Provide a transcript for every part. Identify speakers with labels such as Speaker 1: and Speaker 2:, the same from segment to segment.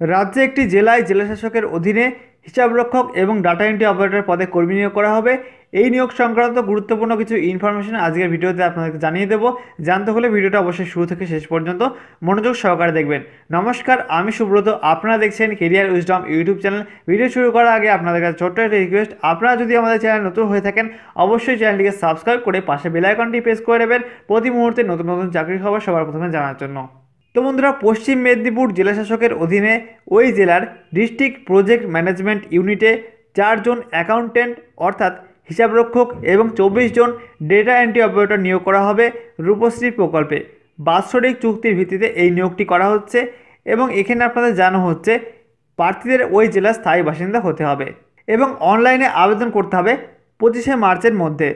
Speaker 1: রাজ্যে একটি জেলায় জেলাশাসকের অধীনে হিসাবরক্ষক এবং ডাটা এন্ট্রি অপারেটর পদে কর্মী নিয়োগ করা হবে। এই নিয়োগ সংক্রান্ত গুরুত্বপূর্ণ কিছু ইনফরমেশন আজকের ভিডিওতে আপনাদেরকে জানিয়ে দেবো। জানতে হলে ভিডিওটা অবশ্যই শুরু থেকে শেষ পর্যন্ত মনোযোগ সহকারে দেখবেন। নমস্কার, আমি সুব্রত। আপনারা দেখছেন career wisdom YouTube channel video শুরু করার আগে আপনাদের কাছে ছোট্ট একটা রিকোয়েস্ট আপনারা যদি আমাদের চ্যানেল নতুন হয়ে থাকেন, অবশ্যই চ্যানেলটিকে সাবস্ক্রাইব করে পাশে বেল আইকনটি প্রেস করে দেবেন প্রতি মুহূর্তে নতুন নতুন চাকরির খবর সবার প্রথমে জানার জন্য। তো বন্ধুরা, পশ্চিম মেদিনীপুর জেলাশাসকের অধীনে ওই জেলার ডিস্ট্রিক্ট প্রজেক্ট ম্যানেজমেন্ট ইউনিটে চারজন অ্যাকাউন্টেন্ট অর্থাৎ হিসাবরক্ষক এবং চব্বিশ জন ডেটা এন্ট্রি অপারেটর নিয়োগ করা হবে রূপশ্রী প্রকল্পে। বাৎসরিক চুক্তির ভিত্তিতে এই নিয়োগটি করা হচ্ছে এবং এখানে আপনাদের জানা হচ্ছে, প্রার্থীদের ওই জেলার স্থায়ী বাসিন্দা হতে হবে এবং অনলাইনে আবেদন করতে হবে পঁচিশে মার্চের মধ্যে।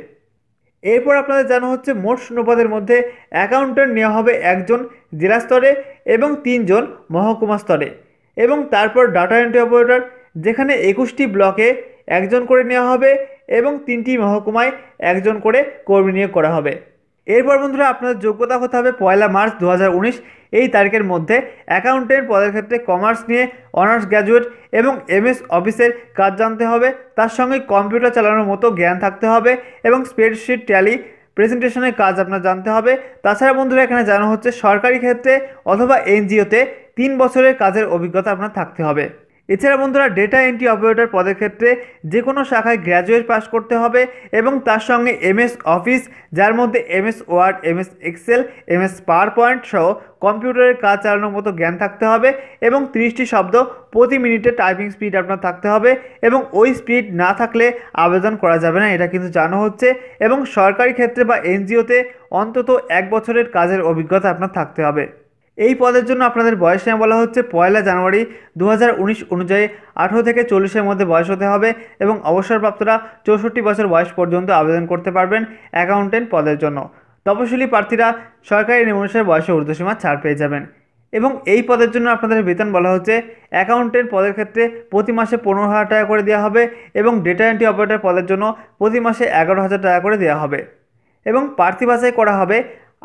Speaker 1: এরপর আপনাদের জানা হচ্ছে মোট শূন্যপদের মধ্যে অ্যাকাউন্টেন্ট নেওয়া হবে একজন জেলা স্তরে এবং তিনজন মহকুমা স্তরে। এবং তারপর ডাটা এন্ট্রি অপারেটর যেখানে একুশটি ব্লকে একজন করে নেওয়া হবে এবং তিনটি মহকুমায় একজন করে কর্মী নিয়োগ করা হবে। এরপর বন্ধুরা আপনাদের যোগ্যতা হতে হবে পয়লা মার্চ দু হাজার উনিশ। এই তারিখের মধ্যে অ্যাকাউন্টেন্ট পদের ক্ষেত্রে কমার্স নিয়ে অনার্স গ্র্যাজুয়েট এবং এমএস অফিসের কাজ জানতে হবে। তার সঙ্গে কম্পিউটার চালানোর মতো জ্ঞান থাকতে হবে এবং স্প্রেডশিট ট্যালি প্রেজেন্টেশনের কাজ আপনার জানতে হবে। তাছাড়া বন্ধুরা এখানে জানা হচ্ছে সরকারি ক্ষেত্রে অথবা এনজিওতে তিন বছরের কাজের অভিজ্ঞতা আপনার থাকতে হবে। এছাড়া বন্ধুরা ডেটা এন্ট্রি অপারেটর পদের ক্ষেত্রে যে কোনো শাখায় গ্র্যাজুয়েট পাস করতে হবে এবং তার সঙ্গে এমএস অফিস যার মধ্যে MS word MS excel MS power point কম্পিউটারের কাজ চালানোর মতো জ্ঞান থাকতে হবে এবং তিরিশটি শব্দ প্রতি মিনিটে টাইপিং স্পিড আপনার থাকতে হবে এবং ওই স্পিড না থাকলে আবেদন করা যাবে না, এটা কিন্তু জানা হচ্ছে এবং সরকারি ক্ষেত্রে বা এনজিওতে অন্তত এক বছরের কাজের অভিজ্ঞতা আপনার থাকতে হবে। এই পদের জন্য আপনাদের বয়স সীমা বলা হচ্ছে পয়লা জানুয়ারি দু হাজার উনিশ অনুযায়ী আঠেরো থেকে চল্লিশের মধ্যে বয়স হতে হবে এবং অবসরপ্রাপ্তরা চৌষট্টি বছর বয়স পর্যন্ত আবেদন করতে পারবেন অ্যাকাউন্টেন্ট পদের জন্য। তপশিলি প্রার্থীরা সরকারি নিয়মানুসারে বয়সে ঊর্ধ্বসীমা ছাড় পেয়ে যাবেন। এবং এই পদের জন্য আপনাদের বেতন বলা হচ্ছে অ্যাকাউন্টেন্ট পদের ক্ষেত্রে প্রতি মাসে পনেরো হাজার টাকা করে দেওয়া হবে এবং ডেটা এন্ট্রি অপারেটর পদের জন্য প্রতি মাসে এগারো হাজার টাকা করে দেওয়া হবে। এবং প্রার্থী বাছাই করা হবে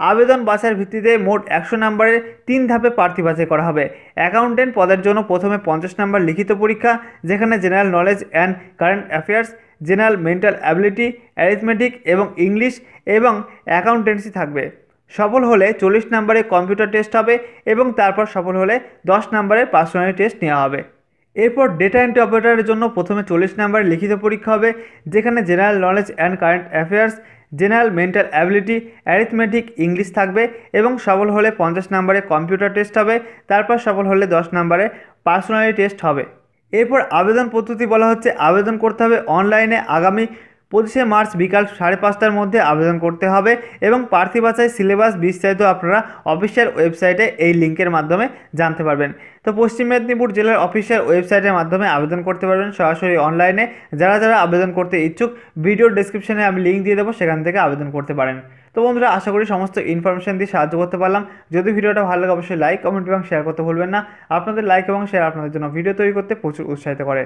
Speaker 1: আবেদন বাছাইয়ের ভিত্তিতে মোট একশো নম্বরের তিন ধাপে প্রার্থী বাছাই করা হবে। অ্যাকাউন্টেন্ট পদের জন্য প্রথমে পঞ্চাশ নম্বর লিখিত পরীক্ষা, যেখানে general knowledge and current affairs, general mental ability, arithmetic এবং ইংলিশ এবং অ্যাকাউন্টেন্সি থাকবে। সফল হলে চল্লিশ নম্বরে কম্পিউটার টেস্ট হবে এবং তারপর সফল হলে দশ নম্বরের পার্সোনালি টেস্ট নেওয়া হবে। এরপর ডেটা এন্ট্রি অপারেটরের জন্য প্রথমে চল্লিশ নম্বরের লিখিত পরীক্ষা হবে, যেখানে general knowledge and current affairs general mental ability, arithmetic English থাকবে এবং সফল হলে পঞ্চাশ নম্বরে কম্পিউটার টেস্ট হবে, তারপর সফল হলে দশ নম্বরে পার্সোনালি টেস্ট হবে। এরপর আবেদন পদ্ধতি বলা হচ্ছে, আবেদন করতে হবে অনলাইনে আগামী পঁচিশে মার্চ বিকাল সাড়ে পাঁচটার মধ্যে আবেদন করতে হবে এবং প্রার্থী বাছাই সিলেবাস বিস্তারিত আপনারা অফিসিয়াল ওয়েবসাইটে এই লিঙ্কের মাধ্যমে জানতে পারবেন। তো পশ্চিম মেদিনীপুর জেলার অফিসিয়াল ওয়েবসাইটের মাধ্যমে আবেদন করতে পারবেন সরাসরি অনলাইনে। যারা যারা আবেদন করতে ইচ্ছুক ভিডিও ডিসক্রিপশনে আমি লিঙ্ক দিয়ে দেবো, সেখান থেকে আবেদন করতে পারেন। তো বন্ধুরা, আশা করি সমস্ত ইনফরমেশন দিয়ে সাহায্য করতে পারলাম। যদি ভিডিওটা ভালো লাগে, অবশ্যই লাইক কমেন্ট এবং শেয়ার করতে ভুলবেন না। আপনাদের লাইক এবং শেয়ার আপনাদের জন্য ভিডিও তৈরি করতে প্রচুর উৎসাহিত করে।